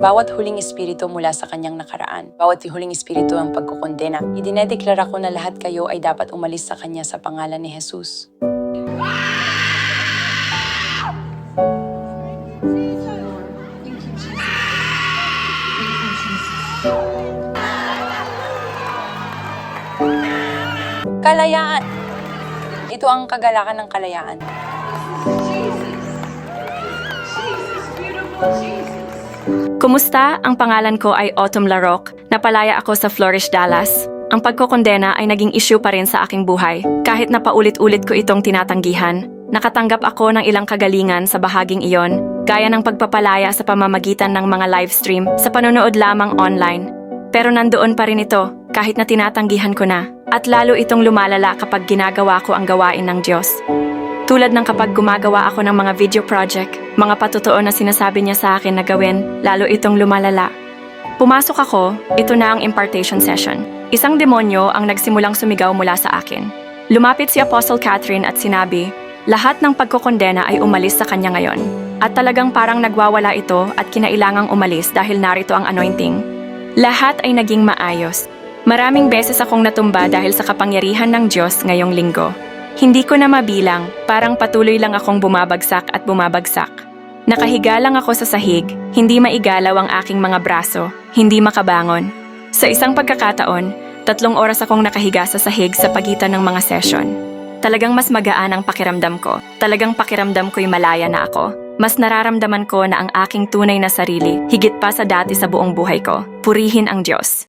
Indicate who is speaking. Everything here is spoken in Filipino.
Speaker 1: Bawat huling espiritu mula sa kanyang nakaraan, bawat huling espiritu ang pagkukondena, idinedeklara ko na lahat kayo ay dapat umalis sa kanya sa pangalan ni Jesus. Kalayaan! Ito ang kagalakan ng kalayaan.
Speaker 2: Kumusta? Ang pangalan ko ay Autumn Larocque. Napalaya ako sa Flourish, Dallas. Ang pagkokondena ay naging issue pa rin sa aking buhay. Kahit na paulit-ulit ko itong tinatanggihan, nakatanggap ako ng ilang kagalingan sa bahaging iyon, gaya ng pagpapalaya sa pamamagitan ng mga live stream sa panonood lamang online. Pero nandoon pa rin ito, kahit na tinatanggihan ko na. At lalo itong lumalala kapag ginagawa ko ang gawain ng Diyos. Tulad ng kapag gumagawa ako ng mga video project, mga patotoo na sinasabi niya sa akin na gawin, lalo itong lumalala. Pumasok ako, ito na ang impartation session. Isang demonyo ang nagsimulang sumigaw mula sa akin. Lumapit si Apostle Catherine at sinabi, lahat ng pagkokondena ay umalis sa kanya ngayon. At talagang parang nagwawala ito at kinailangang umalis dahil narito ang anointing. Lahat ay naging maayos. Maraming beses akong natumba dahil sa kapangyarihan ng Diyos ngayong linggo. Hindi ko na mabilang, parang patuloy lang akong bumabagsak at bumabagsak. Nakahiga lang ako sa sahig, hindi maigalaw ang aking mga braso, hindi makabangon. Sa isang pagkakataon, tatlong oras akong nakahiga sa sahig sa pagitan ng mga session. Talagang mas magaan ang pakiramdam ko. Talagang pakiramdam ko'y malaya na ako. Mas nararamdaman ko na ang aking tunay na sarili, higit pa sa dati sa buong buhay ko. Purihin ang Diyos.